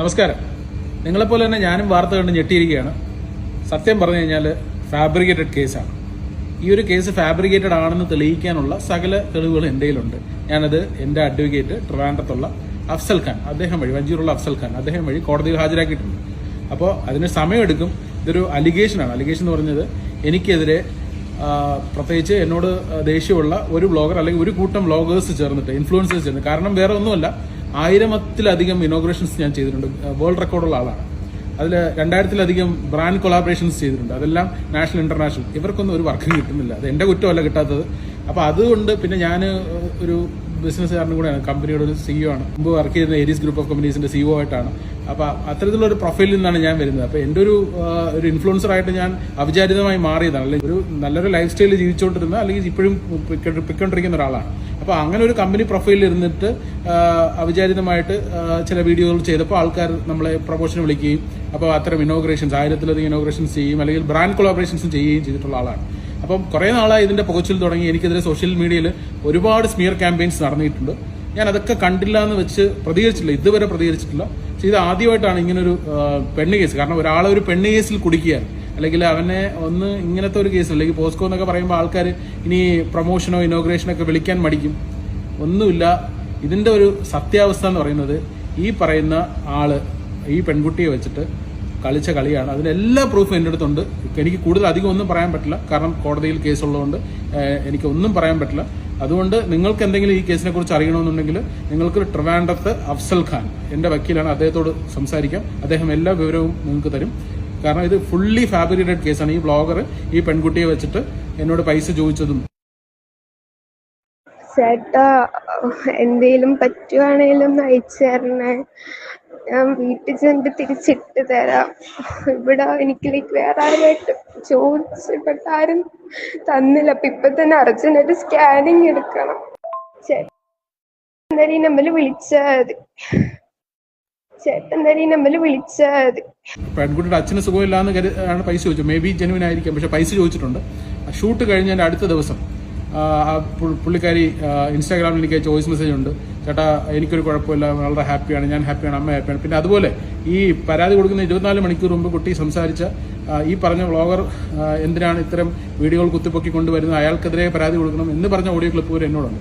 നമസ്കാരം. നിങ്ങളെപ്പോലെ തന്നെ ഞാനും വാർത്ത കണ്ട് ഞെട്ടിയിരിക്കുകയാണ്. സത്യം പറഞ്ഞു കഴിഞ്ഞാൽ ഫാബ്രിക്കേറ്റഡ് കേസാണ് ഈ ഒരു കേസ് ഫാബ്രിക്കേറ്റഡ് ആണെന്ന് തെളിയിക്കാനുള്ള സകല തെളിവുകൾ എന്റെ കയ്യിലുണ്ട്. ഞാനത് എന്റെ അഡ്വക്കേറ്റ് ട്രിവാൻഡ്രത്തുള്ള അഫ്സൽ ഖാൻ അദ്ദേഹം വഴി വഞ്ചിയൂരുള്ള അഫ്സൽ ഖാൻ അദ്ദേഹം വഴി കോടതിയിൽ ഹാജരാക്കിയിട്ടുണ്ട്. അപ്പോൾ അതിന് സമയമെടുക്കും. ഇതൊരു അലിഗേഷനാണ് അലിഗേഷൻ എന്ന് പറഞ്ഞത് എനിക്കെതിരെ പ്രത്യേകിച്ച് എന്നോട് ദേഷ്യമുള്ള ഒരു ബ്ലോഗർ അല്ലെങ്കിൽ ഒരു കൂട്ടം ബ്ലോഗേഴ്സ് ചേർന്നിട്ട് ഇൻഫ്ലുവൻസേഴ്സ് ചേർന്ന് കാരണം വേറെ ഒന്നുമല്ല. ആയിരത്തിലധികം ഇനോഗ്രേഷൻസ് ഞാൻ ചെയ്തിട്ടുണ്ട്. വേൾഡ് റെക്കോർഡുള്ള ആളാണ്. അതിൽ രണ്ടായിരത്തിലധികം ബ്രാൻഡ് കൊളാബറേഷൻസ് ചെയ്തിട്ടുണ്ട്. അതെല്ലാം നാഷണൽ ഇന്റർനാഷണൽ ഇവർക്കൊന്നും ഒരു വർക്ക് കിട്ടുന്നില്ല. അത് എന്റെ കുറ്റമല്ല കിട്ടാത്തത്. അപ്പോൾ അതുകൊണ്ട് പിന്നെ ഞാൻ ഒരു ബിസിനസ്സുകാരനും കൂടെയാണ്. കമ്പനിയുടെ ഒരു സിഇഒ ആണ്. മുമ്പ് വർക്ക് ചെയ്യുന്ന ഏരീസ് ഗ്രൂപ്പ് ഓഫ് കമ്പനീസിന്റെ സിഇഒ ആയിട്ടാണ്. അപ്പോൾ അത്തരത്തിലുള്ള ഒരു പ്രൊഫൈലിൽ നിന്നാണ് ഞാൻ വരുന്നത്. അപ്പോൾ എന്റെ ഒരു ഒരു ഇൻഫ്ലുവൻസർ ആയിട്ട് ഞാൻ അവിചാരിതമായി മാറിയതാണ്. അല്ലെങ്കിൽ ഒരു നല്ലൊരു ലൈഫ് സ്റ്റൈൽ ജീവിച്ചുകൊണ്ടിരുന്ന അല്ലെങ്കിൽ ഇപ്പോഴും പിക്കൊണ്ടിരിക്കുന്ന ഒരാളാണ്. അപ്പോൾ അങ്ങനെ ഒരു കമ്പനി പ്രൊഫൈലിൽ ഇരുന്നിട്ട് അവിചാരിതമായിട്ട് ചില വീഡിയോകൾ ചെയ്തപ്പോൾ ആൾക്കാർ നമ്മളെ പ്രൊമോഷൻ വിളിക്കുകയും അപ്പോൾ അത്തരം ഇനോഗ്രേഷൻസ് ആയിരത്തിലധികം ഇനോഗ്രേഷൻസ് ചെയ്യും അല്ലെങ്കിൽ ബ്രാൻഡ് കൊളാബറേഷൻസും ചെയ്യുകയും ചെയ്തിട്ടുള്ള ആളാണ്. അപ്പം കുറേ നാളായി ഇതിന്റെ പുകച്ചിൽ തുടങ്ങി എനിക്കെതിരെ സോഷ്യൽ മീഡിയയിൽ ഒരുപാട് സ്മിയർ ക്യാമ്പയിൻസ് നടന്നിട്ടുണ്ട്. ഞാൻ അതൊക്കെ കണ്ടില്ല എന്ന് വെച്ച് പ്രതികരിച്ചില്ല ഇതുവരെ പ്രതികരിച്ചിട്ടില്ല. പക്ഷേ ഇത് ആദ്യമായിട്ടാണ് ഇങ്ങനൊരു പെണ്ണ് കേസ് കാരണം ഒരാളെ ഒരു പെണ്ണ് കേസിൽ കുടിക്കുകയാണ് അല്ലെങ്കിൽ അവനെ ഒന്ന് ഇങ്ങനത്തെ ഒരു കേസ് അല്ലെങ്കിൽ പോസ്കോ എന്നൊക്കെ പറയുമ്പോൾ ആൾക്കാർ ഇനി പ്രൊമോഷനോ ഇനോഗ്രേഷനോ ഒക്കെ വിളിക്കാൻ മടിക്കും. ഒന്നുമില്ല. ഇതിന്റെ ഒരു സത്യാവസ്ഥ എന്ന് പറയുന്നത് ഈ പറയുന്ന ആൾ ഈ പെൺകുട്ടിയെ വെച്ചിട്ട് കളിച്ച കളിയാണ്. അതിനെല്ലാം പ്രൂഫ് എന്റെ അടുത്തുണ്ട്. എനിക്ക് കൂടുതൽ അധികം ഒന്നും പറയാൻ പറ്റില്ല. കാരണം കോടതിയിൽ കേസുള്ളതുകൊണ്ട് എനിക്ക് ഒന്നും പറയാൻ പറ്റില്ല. അതുകൊണ്ട് നിങ്ങൾക്ക് എന്തെങ്കിലും ഈ കേസിനെ കുറിച്ച് അറിയണമെന്നുണ്ടെങ്കിൽ നിങ്ങൾക്ക് ട്രിവാൻഡ്രത്ത് അഫ്സൽ ഖാൻ എന്റെ വക്കീലാണ് അദ്ദേഹത്തോട് സംസാരിക്കാം. അദ്ദേഹം എല്ലാ വിവരവും നിങ്ങൾക്ക് തരും. കാരണം ഇത് ഫുള്ളി ഫാബ്രിക്കേറ്റഡ് കേസാണ് ഈ ബ്ലോഗർ ഈ പെൺകുട്ടിയെ വെച്ചിട്ട് എന്നോട് പൈസ ചോദിച്ചതും. ചേട്ടാ എന്തേലും പറ്റുവാണേലും അയച്ചു ഞാൻ വീട്ടിൽ ചെന്ന് തിരിച്ചിട്ട് തരാം. ഇവിടെ എനിക്ക് ലൈക്ക് വേറെ ആരുമായിട്ട് ചോദിച്ചിട്ട് ആരും തന്നില്ല. അപ്പൊ ഇപ്പൊ തന്നെ അർജന്റായിട്ട് സ്കാനിങ് എടുക്കണം. ചേട്ടാ എന്തായാലും ഈ നമ്പറിൽ വിളിച്ചാൽ മതി. ചേട്ടൻ ഈ നമ്പറിൽ പെൺകുട്ടിയുടെ അച്ഛന് സുഖമില്ലാന്ന് ആണ് പൈസ ചോദിച്ചത്. മേ ബി ജെനുവിൻ ആയിരിക്കാം. പക്ഷെ പൈസ ചോദിച്ചിട്ടുണ്ട്. ഷൂട്ട് കഴിഞ്ഞതിന്റെ അടുത്ത ദിവസം പുള്ളിക്കാരി ഇൻസ്റ്റാഗ്രാമിൽ എനിക്ക് ചോയ്സ് മെസ്സേജ് ഉണ്ട്. ചേട്ടാ എനിക്കൊരു കുഴപ്പമില്ല. വളരെ ഹാപ്പിയാണ്. ഞാൻ ഹാപ്പിയാണ്. അമ്മ ഹാപ്പിയാണ്. പിന്നെ അതുപോലെ ഈ പരാതി കൊടുക്കുന്ന ഇരുപത്തിനാല് മണിക്കൂർ മുമ്പ് കുട്ടി സംസാരിച്ച ഈ പറഞ്ഞ വ്ളോഗർ എന്തിനാണ് ഇത്തരം വീഡിയോകൾ കുത്തിപ്പൊക്കി കൊണ്ടുവരുന്നത്? അയാൾക്കെതിരെ പരാതി കൊടുക്കണം എന്ന് പറഞ്ഞ ഓഡിയോ ക്ലിപ്പ് വരെ എന്നോടുണ്ട്.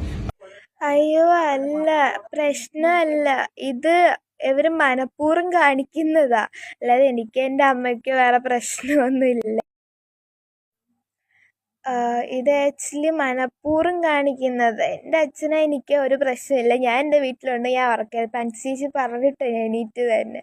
അയ്യോ അല്ല. പ്രശ്നമല്ല. ഇത് ഇവർ മനഃപൂർവം കാണിക്കുന്നതാ. അല്ലാതെ എനിക്ക് എന്റെ അമ്മയ്ക്ക് വേറെ പ്രശ്നമൊന്നുമില്ല. ഇത് ആക്ച്വലി മനഃപൂർവം കാണിക്കുന്നത്. എന്റെ അച്ഛനെ എനിക്ക് ഒരു പ്രശ്നമില്ല. ഞാൻ എന്റെ വീട്ടിലുണ്ട്. ഞാൻ ഉറക്കം പനിച്ചേച്ചി പറഞ്ഞിട്ട് ഞാൻ എണീറ്റ് തന്നെ.